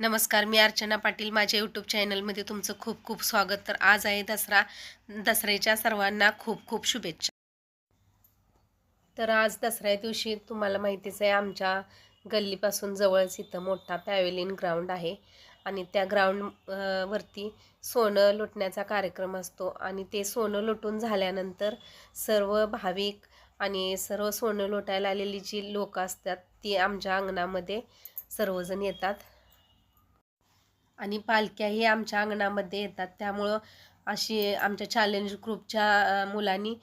नमस्कार मी अर्चना पाटील. माझ्या यूट्यूब चॅनलमध्ये तुमचं खूप खूप स्वागत. तर आज आहे दसरा. दसऱ्याच्या सर्वांना खूप खूप शुभेच्छा. तर आज दसऱ्या दिवशी तुम्हाला माहितीच आहे आमच्या गल्लीपासून जवळच इथं मोठा पॅवेलियन ग्राउंड आहे. आणि त्या ग्राउंड वरती सोनं लुटण्याचा कार्यक्रम असतो. आणि ते सोनं लुटून झाल्यानंतर सर्व भाविक आणि सर्व सोनं लुटायला आलेली जी लोकं असतात ती आमच्या अंगणामध्ये सर्वजण येतात. आणि पालख्याही आमच्या अंगणामध्ये येतात. त्यामुळं अशी आमच्या चॅलेंज ग्रुपच्या मुलांनी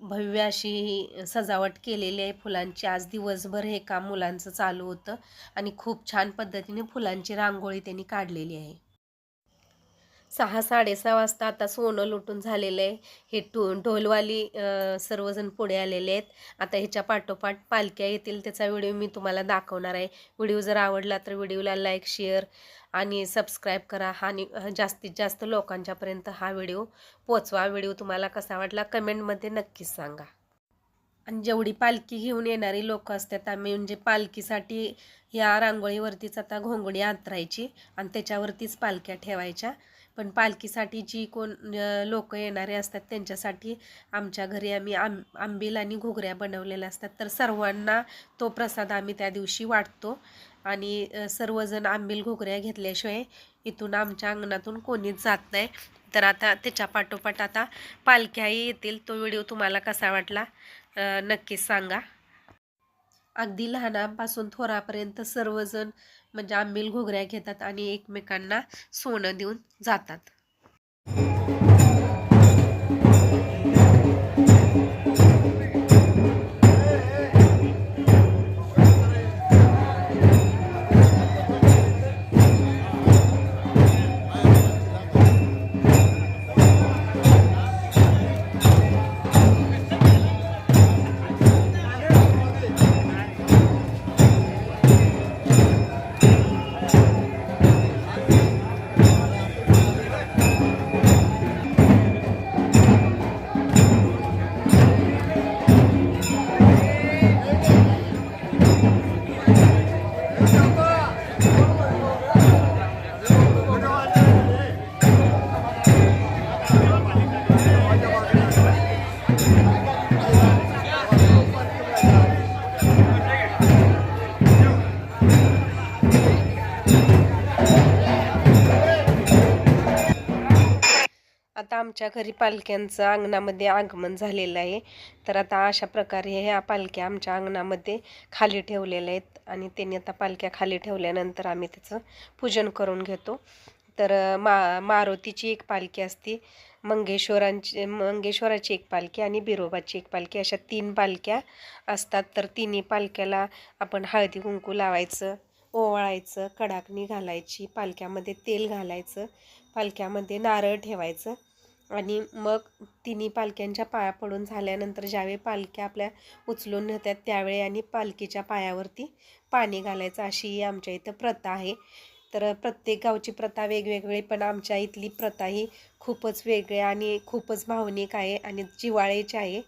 भव्य अशी ही सजावट केलेली आहे फुलांची. आज दिवसभर हे काम मुलांचं चालू होतं आणि खूप छान पद्धतीने फुलांची रांगोळी त्यांनी काढलेली आहे. सहा साडेसहा वाजता आता सोनं लुटून झालेलं आहे. हे टो ढोलवाली सर्वजण पुढे आलेले आहेत. आता ह्याच्या पाठोपाठ पालख्या येतील त्याचा व्हिडिओ मी तुम्हाला दाखवणार आहे. व्हिडिओ जर आवडला तर व्हिडिओला लाईक शेअर आणि सबस्क्राईब करा आणि जास्तीत जास्त लोकांच्यापर्यंत हा व्हिडिओ पोचवा व्हिडिओ तुम्हाला कसा वाटला कमेंटमध्ये नक्कीच सांगा. आणि जेवढी पालखी घेऊन येणारी लोक असतात आम्ही म्हणजे पालखीसाठी या रांगोळीवरतीच आता घोंगडी आतरायची आणि त्याच्यावरतीच पालख्या ठेवायच्या. पण पालखीसाठी जी कोण लोक येणारे असतात त्यांच्यासाठी आमच्या घरी आम्ही आंब आंबील आणि घुगऱ्या बनवलेल्या असतात. तर सर्वांना तो प्रसाद आम्ही त्या दिवशी वाटतो. आणि सर्वजण आंबील घुगऱ्या घेतल्याशिवाय इथून आमच्या अंगणातून कोणीच जात नाही. तर आता त्याच्या पाठोपाठ आता पालख्याही येतील. तो व्हिडिओ तुम्हाला कसा वाटला नक्कीच सांगा. अगदी लहानांपासून थोरापर्यंत सर्वजण म्हणजे आंबील घोगऱ्या घेतात आणि एकमेकांना सोनं देऊन जातात. आमच्या घरी पालख्यांचं अंगणामध्ये आगमन झालेलं आहे. तर आता अशा प्रकारे ह्या पालख्या आमच्या अंगणामध्ये खाली ठेवलेल्या आहेत आणि त्यांनी आता पालख्या खाली ठेवल्यानंतर आम्ही त्याचं पूजन करून घेतो. तर मा मारुतीची एक पालखी असते मंगेश्वरांची मंगेश्वराची एक पालखी आणि बिरोबाची एक पालखी अशा तीन पालख्या असतात. तर तिन्ही पालख्याला आपण हळदी कुंकू लावायचं ओवाळायचं कडाकणी घालायची पालख्यामध्ये तेल घालायचं पालख्यामध्ये नारळ ठेवायचं आणि मग तिन्ही पालख्यांच्या पाया पडून झाल्यानंतर ज्यावेळी पालख्या आपल्या उचलून नेतात त्यावेळी आणि पालखीच्या पायावरती पाणी घालायचं अशी ही आमच्या इथं प्रथा आहे. तर प्रत्येक गावची प्रथा वेगवेगळी पण आमच्या इथली प्रथा ही खूपच वेगळी आणि खूपच भावनिक आहे आणि जिव्हाळ्याची आहे.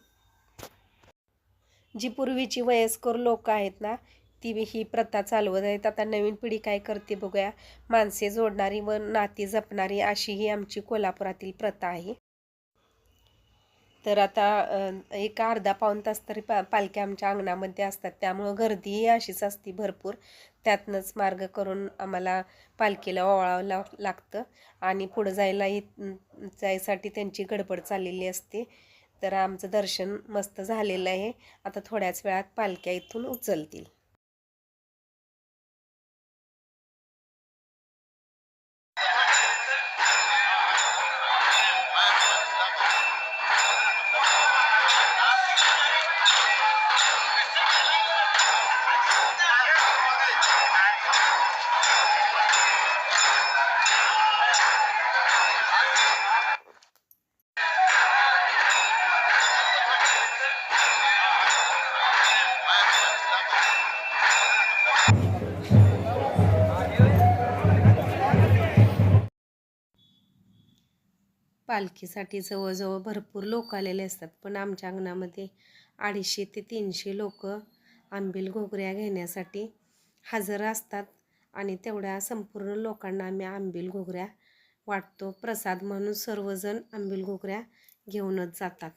जी पूर्वीची वयस्कर लोक आहेत ना ती ही प्रथा चालवत आहेत. आता नवीन पिढी काय करते बघूया. माणसे जोडणारी व नाती जपणारी अशी ही आमची कोल्हापुरातील प्रथा आहे. तर आता एक अर्धा पाऊण तास तरी पा पालख्या आमच्या अंगणामध्ये असतात. त्यामुळं गर्दीही अशीच असते भरपूर. त्यातनंच मार्ग करून आम्हाला पालखीला ओवाळावं ला लागतं. आणि पुढं जायलाही जायसाठी त्यांची गडबड चाललेली असते. तर आमचं दर्शन मस्त झालेलं आहे. आता थोड्याच वेळात पालख्या इथून उचलतील. पालखीसाठी जवळजवळ भरपूर लोक आलेले असतात. पण आमच्या अंगणामध्ये अडीचशे ते तीनशे लोक आंबील घोगऱ्या घेण्यासाठी हजर असतात. आणि तेवढ्या संपूर्ण लोकांना आम्ही आंबील घोगऱ्या वाटतो. प्रसाद म्हणून सर्वजण आंबील घोगऱ्या घेऊनच जातात.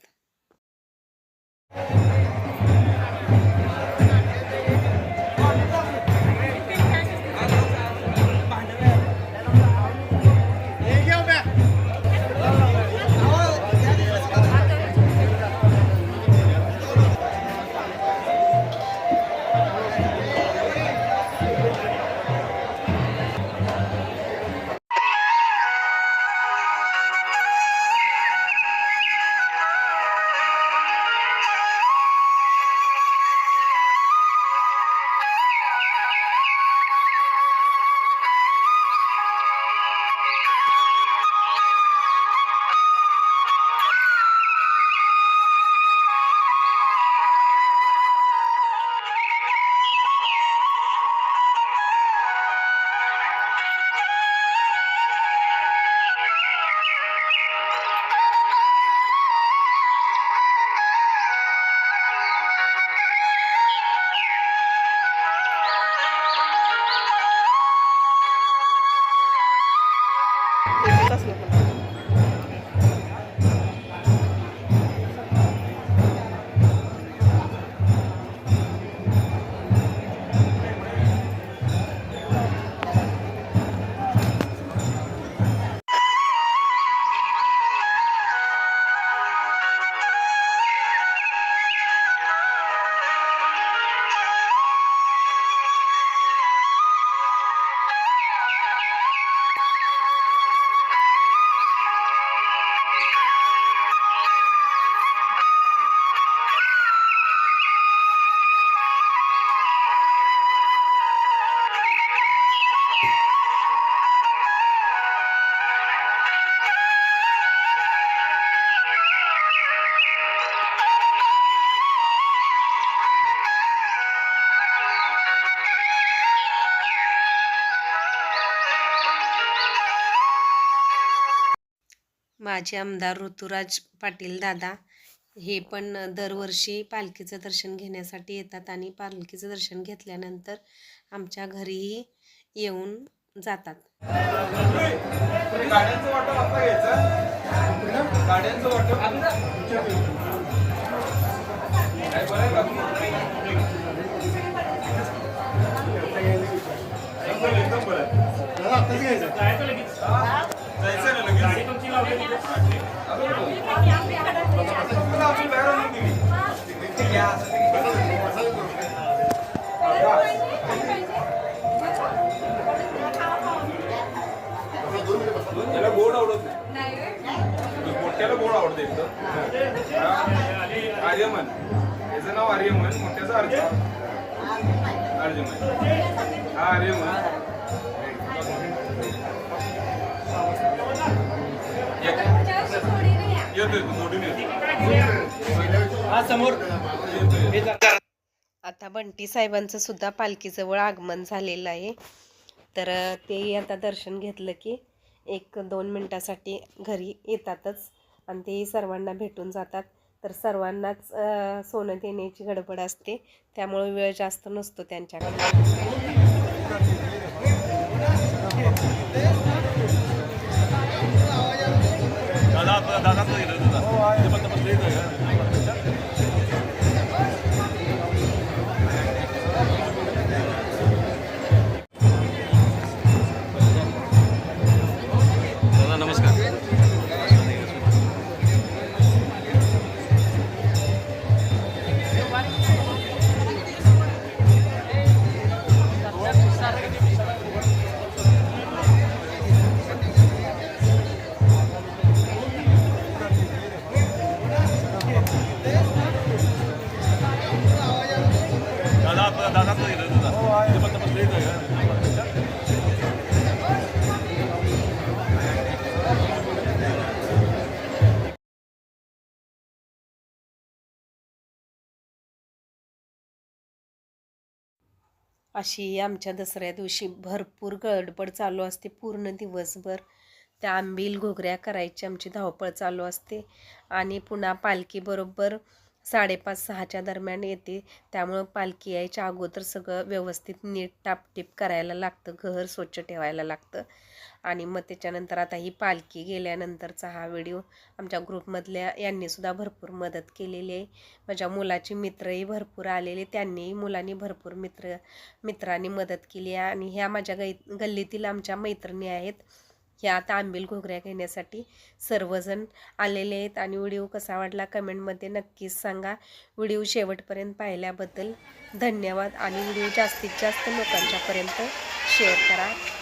gracias. माजी आमदार ऋतुराज पाटील दादा हे पण दरवर्षी पालखीचं दर्शन घेण्यासाठी येतात आणि पालखीचं दर्शन घेतल्यानंतर आमच्या घरीही येऊन जातात. जायचं? त्याला गोड आवडत नाही. मोठ्याला गोड आवडतं एकदम. आर्यमन. याचं नाव आर्यमन. मोठ्याचं अर्ज आर्यमन. हा आर्यमन. आता बंटी साहेबांचं सुद्धा पालखीजवळ आगमन झालेलं आहे. तर तेही आता दर्शन घेतलं की एक दोन मिनटासाठी घरी येतातच आणि तेही सर्वांना भेटून जातात. तर सर्वांनाच सोनं देण्याची गडबड असते. त्यामुळे वेळ जास्त नसतो त्यांच्याकडे. ఆధిపత్యం లేదు కదా. अशी आमच्या दसऱ्या दिवशी भरपूर गडबड चालू असते पूर्ण दिवसभर. त्या आंबील घोगऱ्या करायची आमची धावपळ चालू असते आणि पुन्हा पालखीबरोबर साडेपाच सहाच्या दरम्यान येते. त्यामुळं पालखी यायच्या अगोदर सगळं व्यवस्थित नीट टापटीप करायला लागतं घर स्वच्छ ठेवायला लागतं. आणि मग त्याच्यानंतर आता ही पालखी गेल्यानंतरचा हा व्हिडिओ आमच्या ग्रुपमधल्या यांनीसुद्धा भरपूर मदत केलेली आहे. माझ्या मुलाची मित्रही भरपूर आलेले त्यांनीही मुलांनी भरपूर मित्र मित्रांनी मदत केली आहे. आणि ह्या माझ्या गै गल्लीतील आमच्या मैत्रिणी आहेत ह्या तांबील घोगऱ्या घेण्यासाठी सर्वजण आलेले आहेत. आणि व्हिडिओ कसा वाटला कमेंटमध्ये नक्कीच सांगा. व्हिडिओ शेवटपर्यंत पाहिल्याबद्दल धन्यवाद. आणि व्हिडिओ जास्तीत जास्त लोकांच्यापर्यंत शेअर करा.